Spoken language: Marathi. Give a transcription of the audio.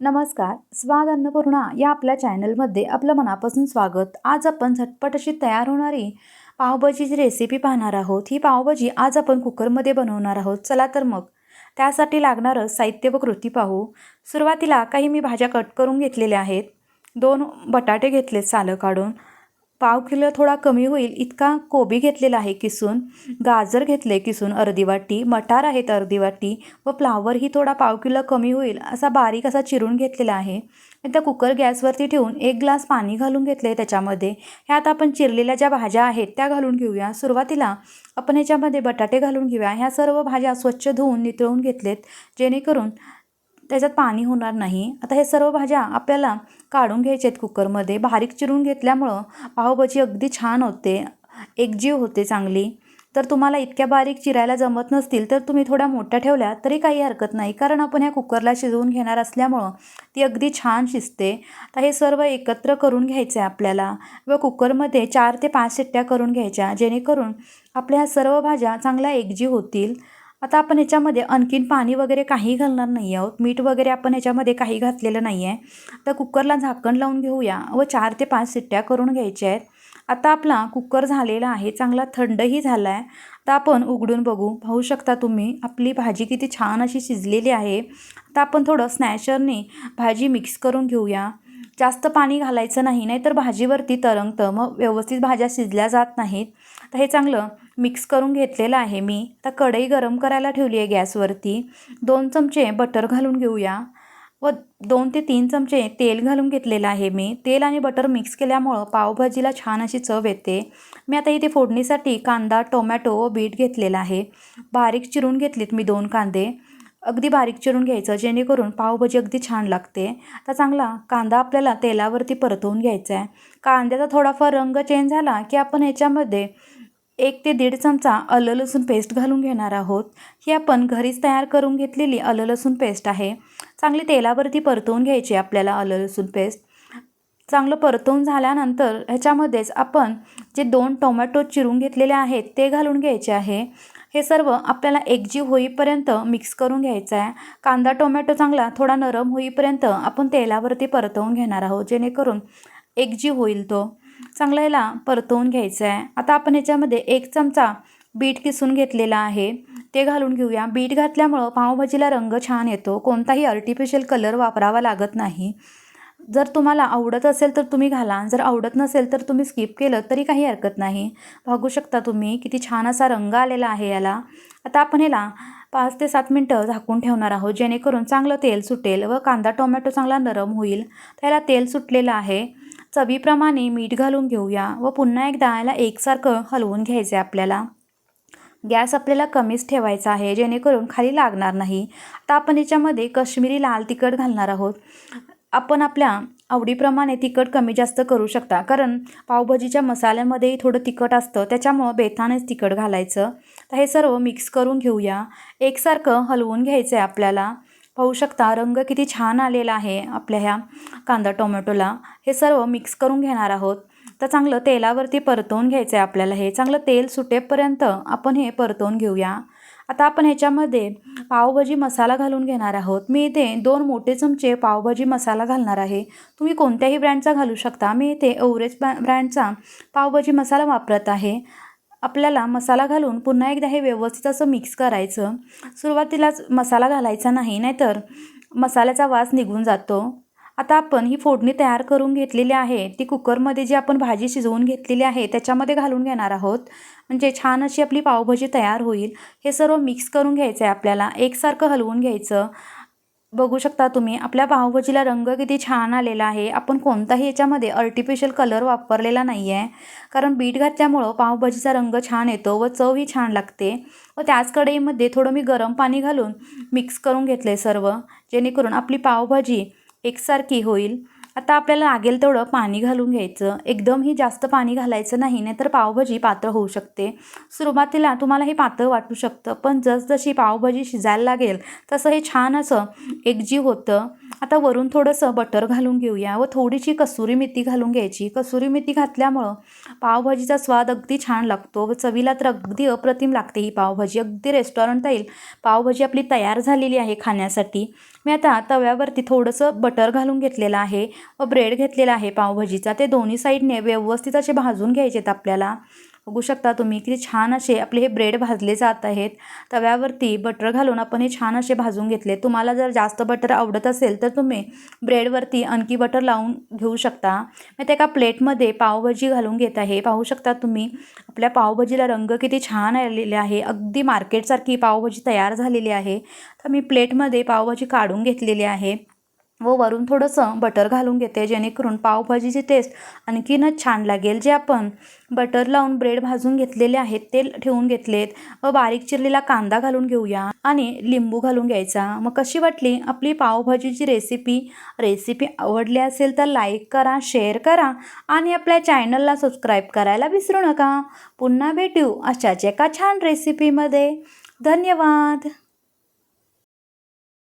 नमस्कार स्वाद अन्नपूर्णा या आपल्या चॅनलमध्ये आपलं मनापासून स्वागत. आज आपण झटपट अशी तयार होणारी पावभाजीची रेसिपी पाहणार आहोत. ही पावभाजी आज आपण कुकरमध्ये बनवणार आहोत. चला तर मग. त्यासाठी लागणारं साहित्य व कृती पाहू. सुरुवातीला काही मी भाज्या कट करून घेतलेल्या आहेत. दोन बटाटे घेतले सालं काढून. पाव किलो थोडा कमी होईल इतका कोबी घेतलेला आहे किसून गाजर घेतले किसून अर्धी वाटी मटार आहेत अर्धी वाटी व फ्लावरही थोडा पाव किलो कमी होईल असा बारीक असा चिरून घेतलेला आहे. त्या कुकर गॅसवरती ठेवून एक ग्लास पाणी घालून घेतले त्याच्यामध्ये. ह्यात आपण चिरलेल्या ज्या भाज्या आहेत त्या घालून घेऊया. सुरुवातीला आपण ह्याच्यामध्ये बटाटे घालून घेऊया. ह्या सर्व भाज्या स्वच्छ धुवून नितळून घेतलेत. जेणेकरून त्याच्यात पाणी होणार नाही. आता हे सर्व भाज्या आपल्याला काढून घ्यायचे आहेत कुकरमध्ये. बारीक चिरून घेतल्यामुळं पावभाजी अगदी छान होते. एकजीव होते चांगली. तर तुम्हाला इतक्या बारीक चिरायला जमत नसतील तर तुम्ही थोड्या मोठ्या ठेवल्या तरी काही हरकत नाही. कारण आपण ह्या कुकरला शिजवून घेणार असल्यामुळं ती अगदी छान शिजते. तर हे सर्व एकत्र करून घ्यायचं आहे आपल्याला. व कुकरमध्ये चार ते पाच शिट्ट्या करून घ्यायच्या जेणेकरून आपल्या ह्या सर्व भाज्या चांगल्या एकजीव होतील. आता आपण ह्याच्यामध्ये आणखीन पाणी वगैरे काही घालणार नाही आहोत. मीठ वगैरे आपण ह्याच्यामध्ये काही घातलेलं नाही आहे तर कुकरला झाकण लावून घेऊया व चार ते पाच सिट्ट्या करून घ्यायच्या आहेत. आता आपला कुकर झालेला आहे. चांगला थंडही झाला आहे आता आपण उघडून बघू. पाहू शकता तुम्ही आपली भाजी किती छान अशी शिजलेली आहे. आता आपण थोडं स्नॅशरने भाजी मिक्स करून घेऊया. जास्त पाणी घालायचं नाही नाहीतर भाजीवरती तरंगतं. मग व्यवस्थित भाज्या शिजल्या जात नाहीत. तर हे चांगलं मिक्स करून घेतलेलं आहे मी. तर कढई गरम करायला ठेवली आहे गॅसवरती. दोन चमचे बटर घालून घेऊया. व दोन ते तीन चमचे तेल घालून घेतलेलं आहे मी. तेल आणि बटर मिक्स केल्यामुळं पावभाजीला छान अशी चव येते. मी आता इथे फोडणीसाठी कांदा टोमॅटो व बीट घेतलेला आहे. बारीक चिरून घेतलीत मी दोन कांदे. अगदी बारीक चिरून घ्यायचं जेणेकरून पावभाजी अगदी छान लागते. तर चांगला कांदा आपल्याला तेलावरती परतवून घ्यायचा आहे कांद्याचा थोडाफार रंग चेंज झाला की आपण ह्याच्यामध्ये एक ते दीड चमचा आलं लसूण पेस्ट घालून घेणार आहोत. ही आपण घरीच तयार करून घेतलेली आलं लसूण पेस्ट आहे. चांगली तेलावरती परतवून घ्यायची आपल्याला आलं लसूण पेस्ट चांगलं परतवून झाल्यानंतर ह्याच्यामध्येच आपण जे दोन टोमॅटो चिरून घेतलेले आहेत ते घालून घ्यायचे आहे. हे सर्व आपल्याला एकजीव होईपर्यंत मिक्स करून घ्यायचं आहे. कांदा टोमॅटो चांगला थोडा नरम होईपर्यंत आपण तेलावरती परतवून घेणार आहोत जेणेकरून एकजीव होईल तो. चांगला याला परतवून घ्यायचं आहे. आता आपण याच्यामध्ये एक चमचा बीट किसून घेतलेला आहे. ते घालून घेऊया. बीट घातल्यामुळं पावभाजीला रंग छान येतो. कोणताही आर्टिफिशियल कलर वापरावा लागत नाही. जर तुम्हाला आवडत असेल तर तुम्ही घाला. जर आवडत नसेल तर तुम्ही स्किप केलं तरी काही हरकत नाही. बघू शकता तुम्ही किती छान असा रंग आलेला आहे याला. आता आपण ह्याला पाच ते सात मिनटं झाकून ठेवणार आहोत जेणेकरून चांगलं तेल सुटेल व कांदा टोमॅटो चांगला नरम होईल. त्याला तेल सुटलेलं आहे. चवीप्रमाणे मीठ घालून घेऊया व पुन्हा एकदा याला एकसारखं हलवून घ्यायचं आहे आपल्याला. गॅस आपल्याला कमीच ठेवायचा आहे जेणेकरून खाली लागणार नाही. आता आपण याच्यामध्ये कश्मीरी लाल तिखट घालणार आहोत. आपण आपल्या आवडीप्रमाणे तिखट कमी जास्त करू शकता. कारण पावभाजीच्या मसाल्यामध्येही थोडं तिखट असतं. त्याच्यामुळं बेतानेच तिखट घालायचं. तर हे सर्व मिक्स करून घेऊया. एकसारखं हलवून घ्यायचं आहे आपल्याला. पाहू शकता रंग किती छान आलेला आहे आपल्या ह्या कांदा टोमॅटोला. हे सर्व मिक्स करून घेणार आहोत. तर चांगलं तेलावरती परतवून घ्यायचं आहे आपल्याला हे. चांगलं तेल सुटेपर्यंत आपण हे परतवून घेऊया. आता आपण ह्याच्यामध्ये पावभाजी मसाला घालून घेणार आहोत. मी इथे दोन मोठे चमचे पावभाजी मसाला घालणार आहे. तुम्ही कोणत्याही ब्रँडचा घालू शकता. मी इथे एव्हरेज ब्रँडचा पावभाजी मसाला वापरत आहे. आपल्याला मसाला घालून पुन्हा एकदा हे व्यवस्थित असं मिक्स करायचं. सुरुवातीलाच मसाला घालायचा नाही नाहीतर मसाल्याचा वास निघून जातो. आता आपण ही फोडणी तयार करून घेतलेली आहे. ती कुकरमध्ये जी आपण भाजी शिजवून घेतलेली आहे त्याच्यामध्ये घालून घेणार आहोत. म्हणजे छान अशी आपली पावभाजी तयार होईल. हे सर्व मिक्स करून घ्यायचं आहे आपल्याला. एकसारखं हलवून घ्यायचं. बघू शकता तुम्ही आपल्या पावभाजीला रंग किती छान आलेला आहे. आपण कोणताही याच्यामध्ये आर्टिफिशियल कलर वापरलेला नाही आहे कारण बीट घातल्यामुळं पावभाजीचा रंग छान येतो व चवही छान लागते. व त्याच कढईमध्ये थोडं मी गरम पाणी घालून मिक्स करून घेतले सर्व. जेणेकरून आपली पावभाजी एकसारखी होईल. आता आपल्याला लागेल तेवढं पाणी घालून घ्यायचं. एकदमही जास्त पाणी घालायचं नाही नाहीतर पावभाजी पातळ होऊ शकते. सुरुवातीला तुम्हाला हे पातळ वाटू शकतं पण जसजशी पावभाजी शिजायला लागेल तसं हे छान असं एकजीव होतं. आता वरून थोडंसं बटर घालून घेऊया व थोडीशी कसुरी मेथी घालून घ्यायची. कसुरी मेथी घातल्यामुळं पावभाजीचा स्वाद अगदी छान लागतो व चवीला तर अगदी अप्रतिम लागते ही पावभाजी. अगदी रेस्टॉरंट येईल. पावभाजी आपली तयार झालेली आहे खाण्यासाठी. मी आता तव्यावरती थोडंसं बटर घालून घेतलेलं आहे व ब्रेड घेतलेला आहे पावभाजीचा. ते दोन्ही साईडने व्यवस्थित असे भाजून घ्यायचे आहेत आपल्याला. बघू शकता तुम्ही किती छान असे आपले हे ब्रेड भाजले जात आहेत. तव्यावरती बटर घालून आपण हे छान असे भाजून घेतले. तुम्हाला जर जास्त बटर आवडत असेल तर तुम्ही ब्रेडवरती आणखी बटर लावून घेऊ शकता. मी त्या एका प्लेटमध्ये पावभाजी घालून घेत आहे. पाहू शकता तुम्ही आपल्या पावभाजीला रंग किती छान आलेले आहे. अगदी मार्केटसारखी पावभाजी तयार झालेली आहे. तर मी प्लेटमध्ये पावभाजी काढून घेतलेली आहे. व वरून थोडंसं बटर घालून घेते जेणेकरून पावभाजीची टेस्ट आणखीनच छान लागेल. जे आपण बटर लावून ब्रेड भाजून घेतलेले आहेत ते ठेवून घेतलेत. व बारीक चिरलेला कांदा घालून घेऊया आणि लिंबू घालून घ्यायचा. मग कशी वाटली? आपली पावभाजीची रेसिपी रेसिपी आवडली असेल तर लाईक करा शेअर करा आणि आपल्या चॅनलला सबस्क्राईब करायला विसरू नका. पुन्हा भेटू अशाच एका छान रेसिपीमध्ये धन्यवाद!